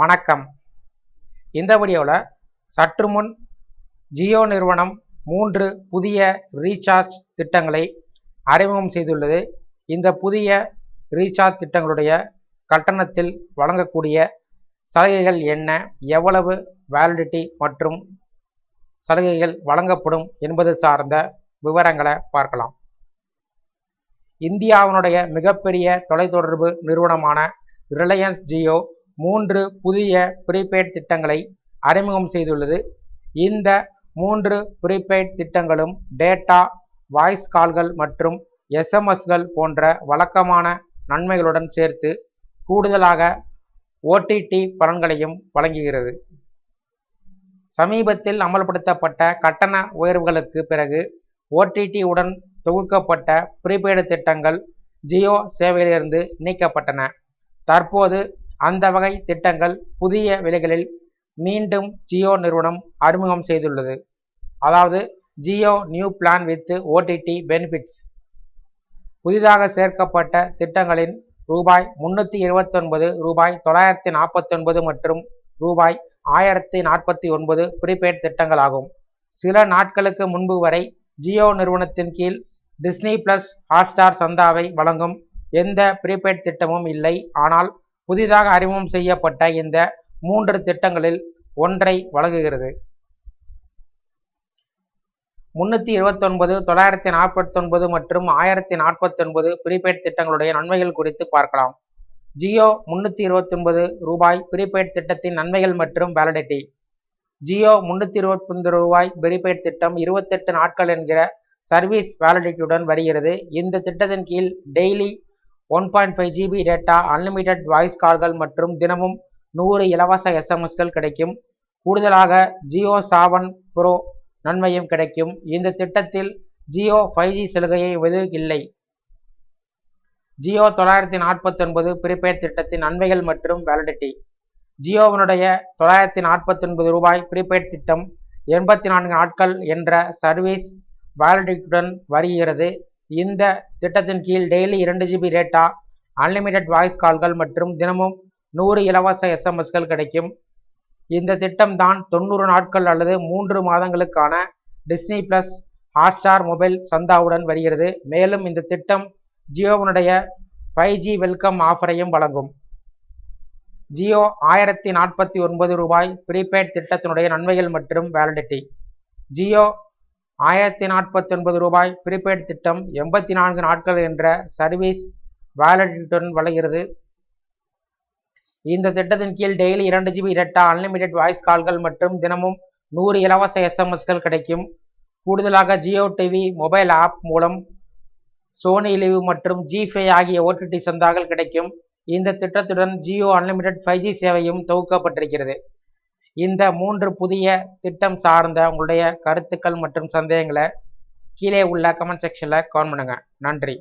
வணக்கம். இந்த வீடியோவில் சற்று முன் ஜியோ நிறுவனம் மூன்று புதிய ரீசார்ஜ் திட்டங்களை அறிமுகம் செய்துள்ளது. இந்த புதிய ரீசார்ஜ் திட்டங்களுடைய கட்டணத்தில் வழங்கக்கூடிய சலுகைகள் என்ன? எவ்வளவு வேலிடிட்டி மற்றும் சலுகைகள் வழங்கப்படும் என்பது சார்ந்த விவரங்களை பார்க்கலாம். இந்தியாவினுடைய மிகப்பெரிய தொலைத்தொடர்பு நிறுவனமான ரிலையன்ஸ் ஜியோ மூன்று புதிய ப்ரீபெய்ட் திட்டங்களை அறிமுகம் செய்துள்ளது. இந்த மூன்று ப்ரீபெய்ட் திட்டங்களும் டேட்டா வாய்ஸ் கால்கள் மற்றும் எஸ்எம்எஸ்கள் போன்ற வழக்கமான நன்மைகளுடன் சேர்த்து கூடுதலாக ஓடிடி பலன்களையும் வழங்குகிறது. சமீபத்தில் அமல்படுத்தப்பட்ட கட்டண உயர்வுகளுக்கு பிறகு ஓடிடி உடன் தொகுக்கப்பட்ட ப்ரீபெய்டு திட்டங்கள் ஜியோ சேவையிலிருந்து நீக்கப்பட்டன. தற்போது அந்த வகை திட்டங்கள் புதிய விலைகளில் மீண்டும் ஜியோ நிறுவனம் அறிமுகம் செய்துள்ளது. அதாவது Jio new plan with OTT benefits. புதிதாக சேர்க்கப்பட்ட திட்டங்களின் ரூபாய் முன்னூற்றி இருபத்தொன்பது ரூபாய் தொள்ளாயிரத்தி நாற்பத்தொன்பது மற்றும் ரூபாய் ஆயிரத்தி நாற்பத்தி ஒன்பது ப்ரீபெய்ட் திட்டங்களாகும். சில நாட்களுக்கு முன்பு வரை ஜியோ நிறுவனத்தின் கீழ் டிஸ்னி பிளஸ் ஹாட்ஸ்டார் சந்தாவை வழங்கும் எந்த ப்ரீபெய்ட் திட்டமும் இல்லை. ஆனால் புதிதாக அறிமுகம் செய்யப்பட்ட இந்த மூன்று திட்டங்களில் ஒன்றை வழங்குகிறது. முன்னூற்றி இருபத்தொன்பது தொள்ளாயிரத்தி நாற்பத்தொன்பது மற்றும் ஆயிரத்தி நாற்பத்தொன்பது ப்ரீபெய்ட் திட்டங்களுடைய நன்மைகள் குறித்து பார்க்கலாம். ஜியோ முன்னூற்றி இருபத்தொன்பது ரூபாய் ப்ரீபெய்ட் திட்டத்தின் நன்மைகள் மற்றும் வேலிடிட்டி ஜியோ முன்னூற்றி இருபத்தொன்பது ரூபாய் ப்ரீபெய்ட் திட்டம் இருபத்தெட்டு நாட்கள் என்கிற சர்வீஸ் வேலிடிட்டியுடன் வருகிறது. இந்த திட்டத்தின் கீழ் daily one point five GB data unlimited voice கால்கள் மற்றும் தினமும் நூறு இலவச எஸ்எம்எஸ்கள் கிடைக்கும். கூடுதலாக ஜியோ சாவன் ப்ரோ நன்மையும் கிடைக்கும். இந்த திட்டத்தில் ஜியோ ஃபைவ் ஜி சலுகையை எது இல்லை. ஜியோ தொள்ளாயிரத்தி நாற்பத்தொன்பது ப்ரீபெய்ட் திட்டத்தின் நன்மைகள் மற்றும் வேலிடிட்டி ஜியோவினுடைய தொள்ளாயிரத்தி நாற்பத்தொன்பது ரூபாய் ப்ரீபெய்ட் திட்டம் எண்பத்தி நான்கு நாட்கள் என்ற சர்வீஸ் வேலிடிட்டியுடன் வருகிறது. இந்த திட்டத்தின் கீழ் டெய்லி இரண்டு ஜிபி டேட்டா அன்லிமிடெட் வாய்ஸ் கால்கள் மற்றும் தினமும் நூறு இலவச எஸ்எம்எஸ்கள் கிடைக்கும். இந்த திட்டம் தான் தொண்ணூறு நாட்கள் அல்லது மூன்று மாதங்களுக்கான டிஸ்னி பிளஸ் ஹாட்ஸ்டார் மொபைல் சந்தாவுடன் வருகிறது. மேலும் இந்த திட்டம் ஜியோவினுடைய ஃபைவ் ஜி வெல்கம் ஆஃபரையும் வழங்கும். ஜியோ ஆயிரத்தி நாற்பத்தி ஒன்பது ரூபாய் ப்ரீபெய்ட் திட்டத்தினுடைய நன்மைகள் மற்றும் வேலிடிட்டி ஜியோ ஆயிரத்தி நாற்பத்தி ஒன்பது ரூபாய் ப்ரீபெய்ட் திட்டம் எண்பத்தி நான்கு நாட்கள் என்ற சர்வீஸ் வேலட்டுடன் வழங்குகிறது. இந்த திட்டத்தின் கீழ் டெய்லி இரண்டு ஜிபி டேட்டா அன்லிமிடெட் வாய்ஸ் கால்கள் மற்றும் தினமும் நூறு இலவச எஸ்எம்எஸ்கள் கிடைக்கும். கூடுதலாக ஜியோ டிவி மொபைல் ஆப் மூலம் சோனி லிவ் மற்றும் ஜிஃபை ஆகிய ஓடிடி சந்தாக்கள் கிடைக்கும். இந்த திட்டத்துடன் ஜியோ அன்லிமிட்டெட் ஃபைவ் ஜி சேவையும் தொகுக்கப்பட்டிருக்கிறது. இந்த மூன்று புதிய திட்டம் சார்ந்த உங்களுடைய கருத்துக்கள் மற்றும் சந்தேகங்களை கீழே உள்ள கமெண்ட் செக்ஷனில் கமெண்ட் பண்ணுங்கள் நன்றி.